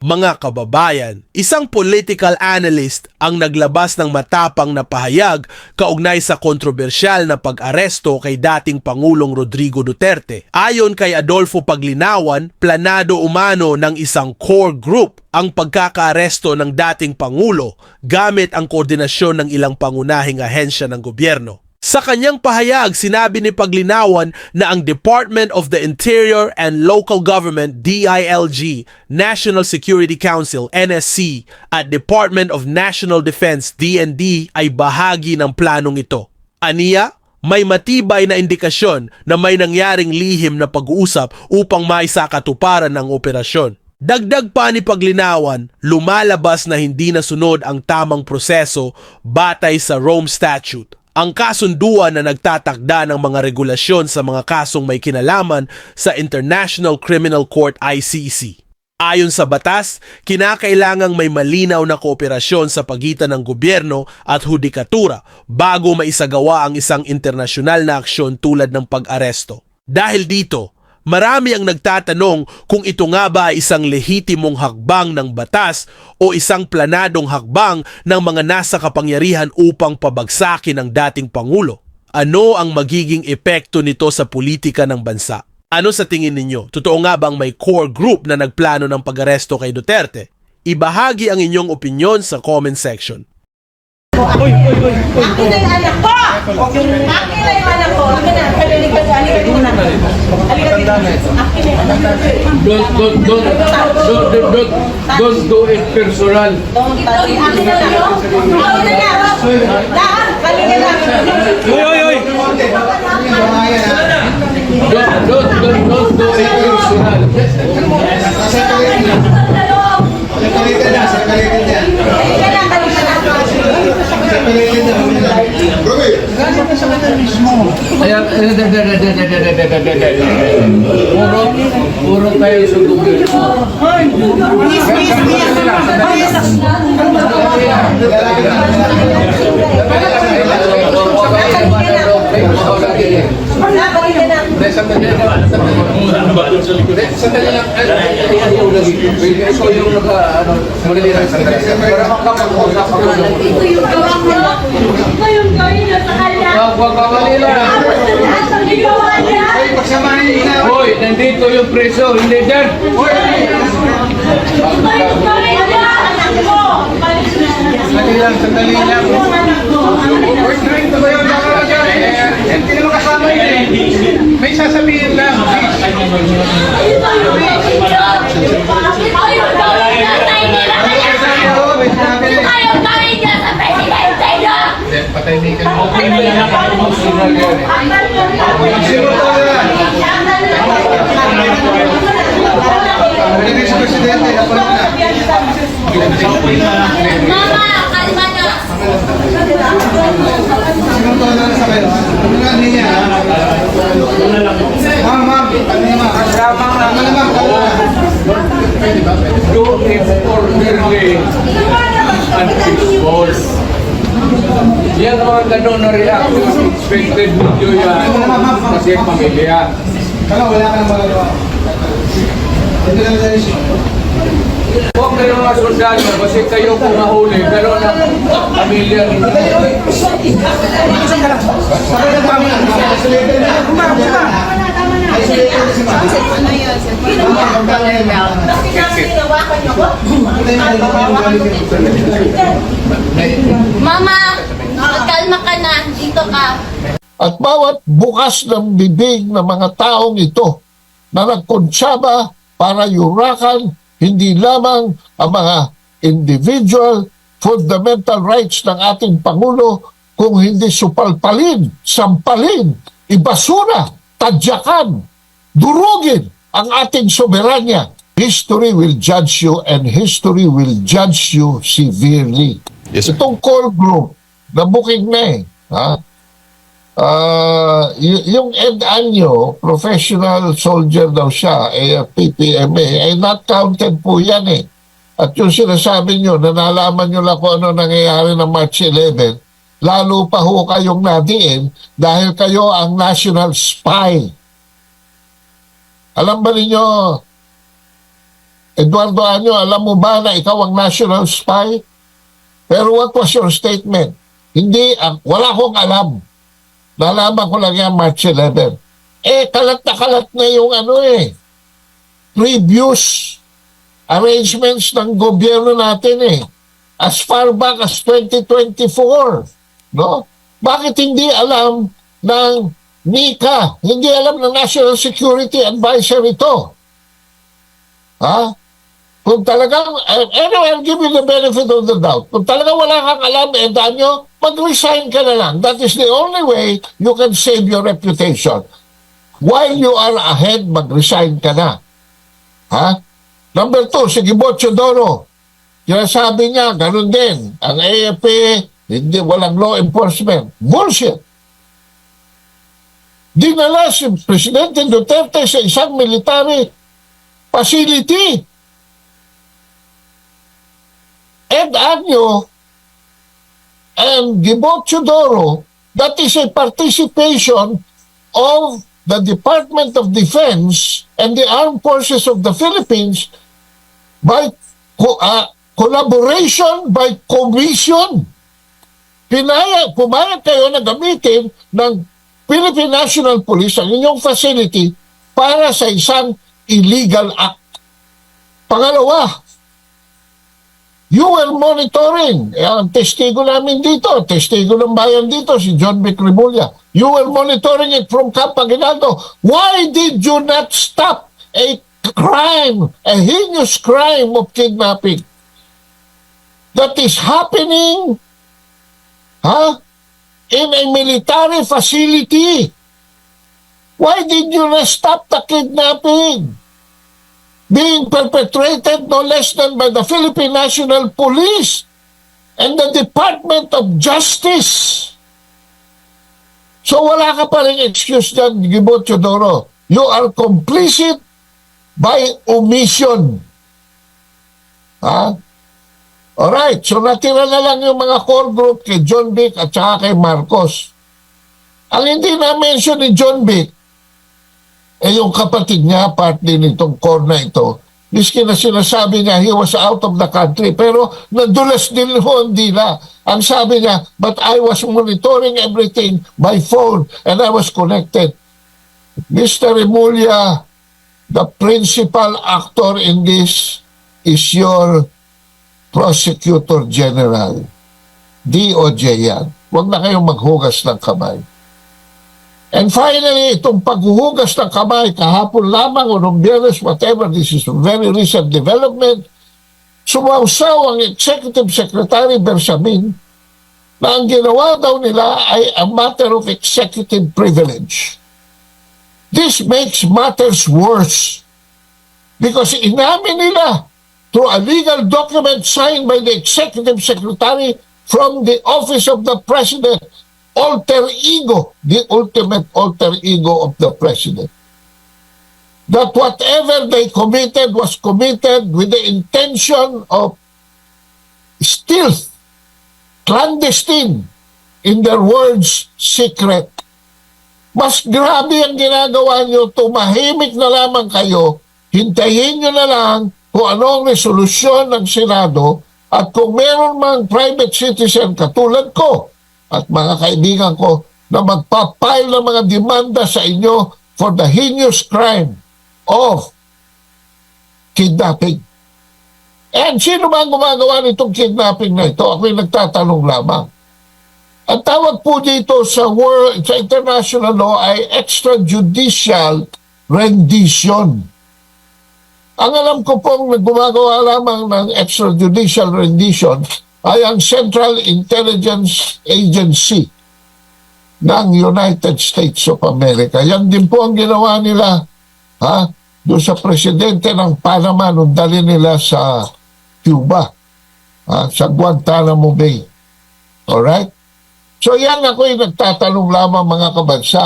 Mga kababayan, isang political analyst ang naglabas ng matapang na pahayag kaugnay sa kontrobersyal na pag-aresto kay dating Pangulong Rodrigo Duterte. Ayon kay Adolfo Paglinawan, planado umano ng isang core group ang pagkakaaresto ng dating Pangulo gamit ang koordinasyon ng ilang pangunahing ahensya ng gobyerno. Sa kanyang pahayag, sinabi ni Paglinawan na ang Department of the Interior and Local Government DILG, National Security Council NSC at Department of National Defense DND ay bahagi ng planong ito. Aniya, may matibay na indikasyon na may nangyaring lihim na pag-uusap upang maisakatuparan ng operasyon. Dagdag pa ni Paglinawan, lumalabas na hindi nasunod ang tamang proseso batay sa Rome Statute ang kasunduan na nagtatakda ng mga regulasyon sa mga kasong may kinalaman sa International Criminal Court ICC. Ayon sa batas, kinakailangang may malinaw na kooperasyon sa pagitan ng gobyerno at hudikatura bago maisagawa ang isang internasyonal na aksyon tulad ng pag-aresto. Dahil dito, Marami ang nagtatanong kung ito nga ba ay isang lehitimong hakbang ng batas o isang planadong hakbang ng mga nasa kapangyarihan upang pabagsakin ang dating Pangulo. Ano ang magiging epekto nito sa politika ng bansa? Ano sa tingin ninyo? Totoo nga bang may core group na nagplano ng pag-aresto kay Duterte? Ibahagi ang inyong opinion sa comment section. Akin na yung anak ko! Akin na yung anak ko! Akin Don't, don't, don't, don't, don't, don't, don't do it personal. Uy, uy, uy! Don't, don't, don't, don't do it personal. Sa kalitan na, sa kalitan na. mismo. Ayan, puro, puro tayo sa gobyerno. Please, please, please. Please. Please. Please. Please. Pre, sandali lang. Sandali lang. Ikaw yung nag, ano, sandali lang. Sandali lang. Para makapag-usap ako. Ito yung gawa ko. Ito yung gawin nyo sa kanya. Huwag kawali lang. Ay, pagsamahin nila. Hoy, nandito yung preso. Hindi dyan. Hoy! Ito yung gawin nyo sa anak mo. Sandali lang, sandali lang. Overdrive. Ayaw gawin na sa inila kaya. Ayaw niya sa presidente niya. Patay ni ka. Okay na yan. Magsimulan yan. Magsimulan yan. Mr. Presidente, ako na na. Mama, kalma na. Sinuntun na sa kayo. Ano nga niya? Ma'am, ma'am. Ano nga ma'am? Kalma na ma'am. Kalma na. Do it orderly and peaceful. Yan mga ganun na reaction. Expected video yan. Kasi pamilya. Kala, wala ka nang magagawa. Ito na lang siya. Huwag kayo mga sundalo kasi kayo kung mahuli. Pero ang pamilya ninyo. Na. Isolated na. Ma'am, ma'am. Isolated na si ma'am. Ma'am, Mama, magkalma ka na. Dito ka. At bawat bukas ng bibig ng mga taong ito na nagkonsyaba para yurakan hindi lamang ang mga individual fundamental rights ng ating Pangulo kung hindi supalpalin, sampalin, ibasura, tadyakan, durugin ang ating soberanya. History will judge you and history will judge you severely. Itong core group na booking na eh. Ha? Ah, y- yung Ed Anyo, professional soldier daw siya, eh, PPMA, ay not counted po yan eh. At yung sinasabi nyo, na nalaman nyo lang kung ano nangyayari ng March 11, lalo pa ho kayong nadiin dahil kayo ang national spy. Alam ba ninyo, Eduardo Anyo, alam mo ba na ikaw ang national spy? Pero what was your statement? Hindi, ah, wala akong alam. Nalaman ko lang yan March 11. Eh, kalat na kalat na yung ano eh. Previous arrangements ng gobyerno natin eh. As far back as 2024. No? Bakit hindi alam ng NICA? Hindi alam ng National Security Advisor ito? Ha? Kung talagang, uh, anyway, I'll give you the benefit of the doubt. Kung talagang wala kang alam, eh, Danyo, mag-resign ka na lang. That is the only way you can save your reputation. While you are ahead, mag-resign ka na. Ha? Number two, si Gibotio Doro. Sinasabi niya, ganun din. Ang AFP, hindi, walang law enforcement. Bullshit. Dinala si Presidente Duterte sa isang military facility. Ed Agno and Gibotio Doro, that is a participation of the Department of Defense and the Armed Forces of the Philippines by co- uh, collaboration by commission. Pinaya, pumayag kayo na gamitin ng Philippine National Police ang inyong facility para sa isang illegal act. Pangalawa, you were monitoring. Eh, ang testigo namin dito, testigo ng bayan dito, si John Vic Rimulya. You were monitoring it from Camp Aguinaldo. Why did you not stop a crime, a heinous crime of kidnapping that is happening huh, in a military facility? Why did you not stop the kidnapping? being perpetrated no less than by the Philippine National Police and the Department of Justice. So wala ka pa rin excuse dyan, Gibot Chodoro. You are complicit by omission. Ha? Alright, so natira na lang yung mga core group kay John Vic at saka kay Marcos. Ang hindi na-mention ni John Vic, eh yung kapatid niya, part din itong core na ito, miski na sinasabi niya he was out of the country, pero nadulas din ho ang dila. Ang sabi niya, but I was monitoring everything by phone and I was connected. Mr. Remulla, the principal actor in this is your prosecutor general. DOJ yan. Huwag na kayong maghugas ng kamay. And finally, itong paghuhugas ng kamay kahapon lamang o nung biyernes, whatever, this is a very recent development, sumausaw ang Executive Secretary Bersamin na ang ginawa daw nila ay a matter of executive privilege. This makes matters worse because inamin nila through a legal document signed by the Executive Secretary from the Office of the President alter ego, the ultimate alter ego of the president. That whatever they committed was committed with the intention of stealth, clandestine, in their words, secret. Mas grabe ang ginagawa nyo, tumahimik na lamang kayo, hintayin nyo na lang kung ano ang resolusyon ng Senado at kung meron mang private citizen katulad ko, at mga kaibigan ko na magpapile ng mga demanda sa inyo for the heinous crime of kidnapping. And sino ba ang gumagawa nitong kidnapping na ito? Ako'y nagtatanong lamang. Ang tawag po dito sa world, sa international law ay extrajudicial rendition. Ang alam ko pong gumagawa lamang ng extrajudicial rendition ay ang Central Intelligence Agency ng United States of America. Yan din po ang ginawa nila ha, doon sa presidente ng Panama nung dali nila sa Cuba, ha, sa Guantanamo Bay. Alright? So yan ako yung nagtatanong lamang mga kabansa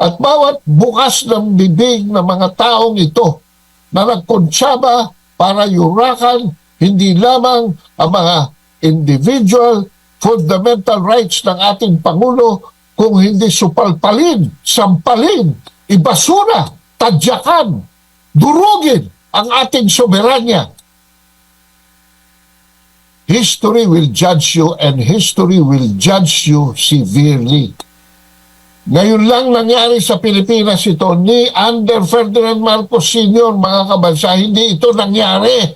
at bawat bukas ng bibig ng mga taong ito na nagkonsyaba para yurakan hindi lamang ang mga individual fundamental rights ng ating Pangulo kung hindi supalpalin, sampalin, ibasura, tadyakan, durugin ang ating soberanya. History will judge you and history will judge you severely. Ngayon lang nangyari sa Pilipinas ito ni under Ferdinand Marcos Sr. mga kabansa, hindi ito nangyari.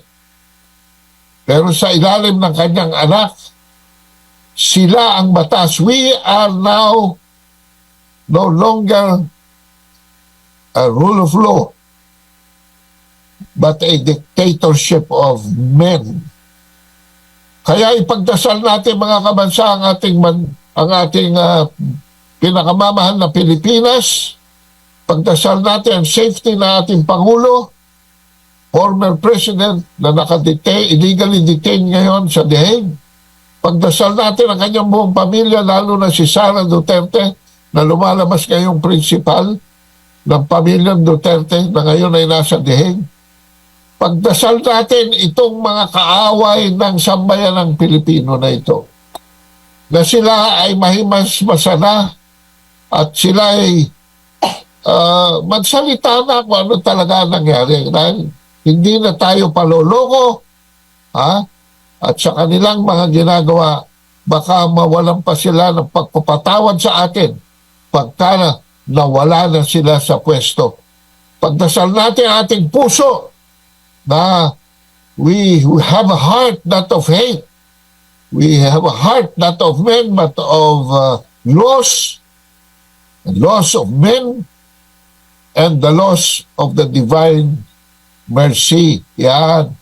Pero sa ilalim ng kanyang anak, sila ang batas. We are now no longer a rule of law, but a dictatorship of men. Kaya ipagdasal natin mga kabansa ang ating man, ang ating ah, pinakamamahal na Pilipinas. Pagdasal natin ang safety ng ating Pangulo, former president na nakadetain, illegally detained ngayon sa The Hague. Pagdasal natin ang kanyang buong pamilya, lalo na si Sara Duterte, na lumalabas ngayong principal ng pamilyang Duterte na ngayon ay nasa The Hague. Pagdasal natin itong mga kaaway ng sambayan ng Pilipino na ito na sila ay mahimas masana at sila ay ah, magsalita na kung ano talaga ang nangyari. Dahil hindi na tayo paloloko ha? at sa kanilang mga ginagawa baka mawalan pa sila ng pagpapatawad sa atin pagka na nawala na sila sa pwesto. Pagdasal natin ating puso na we, we have a heart not of hate. We have a heart not of men but of uh, laws, the laws of men and the laws of the divine mercy. Yan.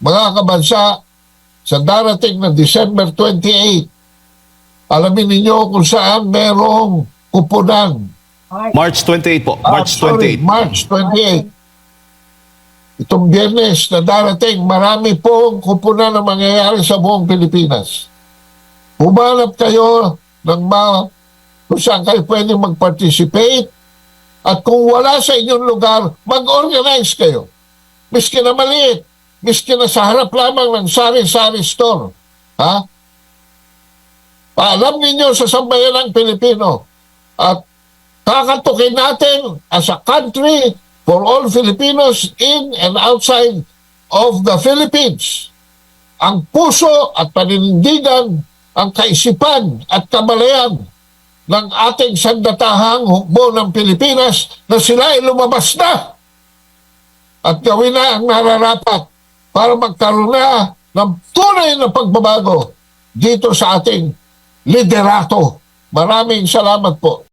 Mga kabansa, sa darating na December 28, alamin ninyo kung saan merong kupunan March 28 po. Ah, March sorry, 28. March 28. Itong biyernes na darating, marami pong kupunan na mangyayari sa buong Pilipinas. Humanap kayo ng mga kung saan kayo pwede mag-participate at kung wala sa inyong lugar, mag-organize kayo. Miski na maliit, miski na sa harap lamang ng sari-sari store. Ha? Paalam ninyo sa sambayan ng Pilipino at kakatukin natin as a country for all Filipinos in and outside of the Philippines. Ang puso at paninindigan, ang kaisipan at kamalayan ng ating sandatahang hukbo ng Pilipinas na sila ay lumabas na at gawin na ang nararapat para magkaroon na ng tunay na pagbabago dito sa ating liderato. Maraming salamat po.